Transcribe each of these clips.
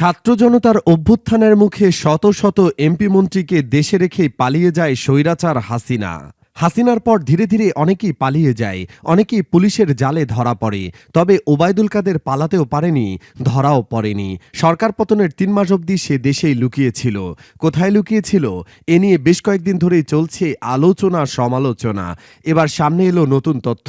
ছাত্র জনতার অভ্যুত্থানের মুখে শত শত এমপি মন্ত্রীকে দেশে রেখেই পালিয়ে যায় স্বৈরাচার হাসিনা। হাসিনার পর ধীরে ধীরে অনেকেই পালিয়ে যায়, অনেকেই পুলিশের জালে ধরা পড়ে। তবে ওবায়দুল কাদের পালাতেও পারেনি, ধরাও পড়েনি। সরকার পতনের তিন মাস অবধি সে দেশেই লুকিয়েছিল। কোথায় লুকিয়েছিল? এ নিয়ে বেশ কয়েকদিন ধরেই চলছে আলোচনা সমালোচনা। এবার সামনে এলো নতুন তথ্য।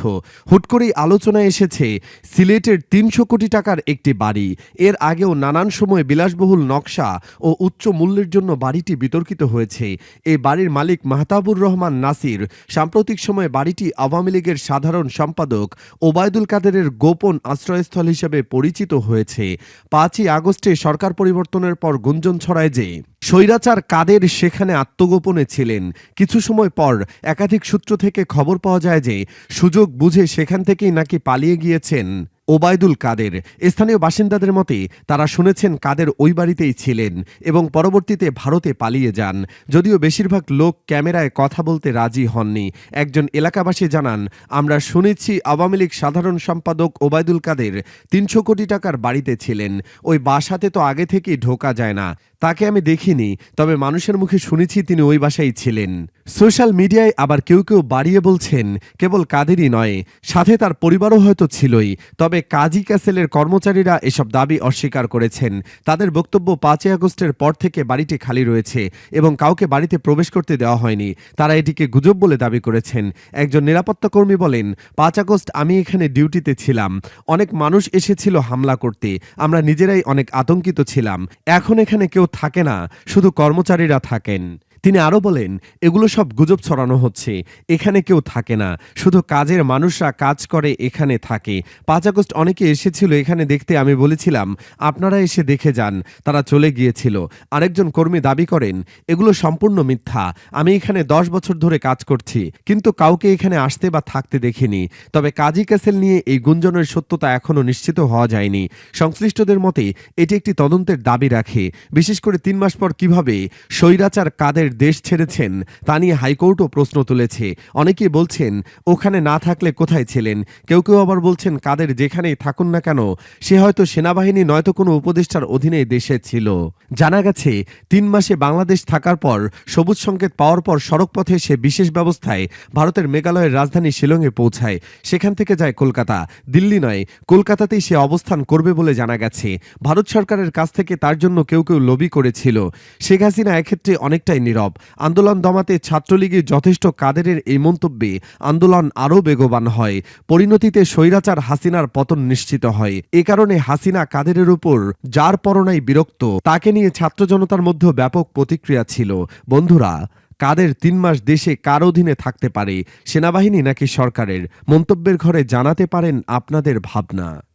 হুট করেই আলোচনায় এসেছে সিলেটের তিনশো কোটি টাকার একটি বাড়ি। এর আগেও নানান সময় বিলাসবহুল নকশা ও উচ্চ মূল্যের জন্য বাড়িটি বিতর্কিত হয়েছে। এই বাড়ির মালিক মাহতাবুর রহমান নাসির সাম্প্রতিক সময়ে বাড়িটি আওয়ামী লীগের সাধারণ সম্পাদক ওবায়দুল কাদেরের গোপন আশ্রয়স্থল হিসেবে পরিচিত হয়েছে। পাঁচই আগস্টে সরকার পরিবর্তনের পর গুঞ্জন ছড়ায় যে, স্বৈরাচার কাদের সেখানে আত্মগোপনে ছিলেন। কিছু সময় পর একাধিক সূত্র থেকে খবর পাওয়া যায় যে, সুযোগ বুঝে সেখান থেকেই নাকি পালিয়ে গিয়েছেন। ওবায়দুল কাদের। স্থানীয় বাসিন্দাদের মতে, তারা শুনেছেন কাদের ওই বাড়িতেই ছিলেন এবং পরবর্তীতে ভারতে পালিয়ে যান। যদিও বেশিরভাগ লোক ক্যামেরায় কথা বলতে রাজি হননি। একজন এলাকাবাসী জানান, আমরা শুনেছি আওয়ামী লীগ সাধারণ সম্পাদক ওবায়দুল কাদের তিনশো কোটি টাকার বাড়িতে ছিলেন। ওই বাসাতে তো আগে থেকেই ঢোকা যায় না। তাকে আমি দেখিনি, তবে মানুষের মুখে শুনেছি তিনি ওই বাসায় ছিলেন। সোশ্যাল মিডিয়ায় আবার কেউ কেউ বাড়িয়ে বলছেন, কেবল কাদেরই নয়, সাথে তার পরিবারও হয়তো ছিলই। তবে কাজী ক্যাসেলের কর্মচারীরা এসব দাবি অস্বীকার করেছেন। তাদের বক্তব্য পাঁচই আগস্টের পর থেকে বাড়িটি খালি রয়েছে এবং কাউকে বাড়িতে প্রবেশ করতে দেওয়া হয়নি। তারা এটিকে গুজব বলে দাবি করেছেন। একজন নিরাপত্তা কর্মী বলেন, পাঁচ আগস্ট আমি এখানে ডিউটিতে ছিলাম। অনেক মানুষ এসেছিল হামলা করতে। আমরা নিজেরাই অনেক আতঙ্কিত ছিলাম। এখন এখানে কেউ থাকে না। শুধু কর্মচারীরা থাকেন। তিনি আরও বলেন, এগুলো সব গুজব ছড়ানো হচ্ছে। এখানে কেউ থাকে না। শুধু কাজের মানুষরা কাজ করে, এখানে থাকে। পাঁচ আগস্ট অনেকে এসেছিল এখানে দেখতে, আমি বলেছিলাম, আপনারা এসে দেখে যান। তারা চলে গিয়েছিল। আরেকজন কর্মী দাবি করেন, এগুলো সম্পূর্ণ মিথ্যা। আমি এখানে দশ বছর ধরে কাজ করছি। কিন্তু কাউকে এখানে আসতে বা থাকতে দেখিনি। তবে কাজী ক্যাসেল নিয়ে এই গুঞ্জনের সত্যতা এখনও নিশ্চিত হওয়া যায়নি। সংশ্লিষ্টদের মতে, এটি একটি তদন্তের দাবি রাখে। বিশেষ করে তিন মাস পর কীভাবে? স্বৈরাচার কাদের দেশ ছেড়েছেন, তা নিয়ে হাইকোর্টও প্রশ্ন তুলেছে। অনেকেই বলছেন, ওখানে না থাকলে কোথায় ছিলেন? কেউ কেউ আবার বলছেন, কাদের যেখানেই থাকুন না কেন? সে হয়তো সেনাবাহিনী নয়তো কোনো উপদেষ্টার অধীনে দেশে ছিল। জানা গেছে, তিন মাসে বাংলাদেশ থাকার পর, সবুজ সংকেত পাওয়ার পর সড়কপথে সে বিশেষ ব্যবস্থায় ভারতের মেঘালয়ের রাজধানী শিলংয়ে পৌঁছায়। সেখান থেকে যায় কলকাতা। দিল্লি নয়, কলকাতাতেই সে অবস্থান করবে বলে জানা গেছে। ভারত সরকারের কাছ থেকে তার জন্য কেউ কেউ লবি করেছিল। শেখ হাসিনা এক্ষেত্রে অনেকটাই নীরব। আন্দোলন দমাতে ছাত্রলীগে যথেষ্ট কাদেরের এই মন্তব্যে আন্দোলন আরও বেগবান হয়। পরিণতিতে স্বৈরাচার হাসিনার পতন নিশ্চিত হয়। এ কারণে হাসিনা কাদেরের উপর যার পরনাই বিরক্ত, তাকে নিয়ে ছাত্র জনতার মধ্যে ব্যাপক প্রতিক্রিয়া ছিল। বন্ধুরা, কাদের তিন মাস দেশে কার অধীনে থাকতে পারে? সেনাবাহিনী নাকি সরকারের? মন্তব্যের ঘরে জানাতে পারেন আপনাদের ভাবনা।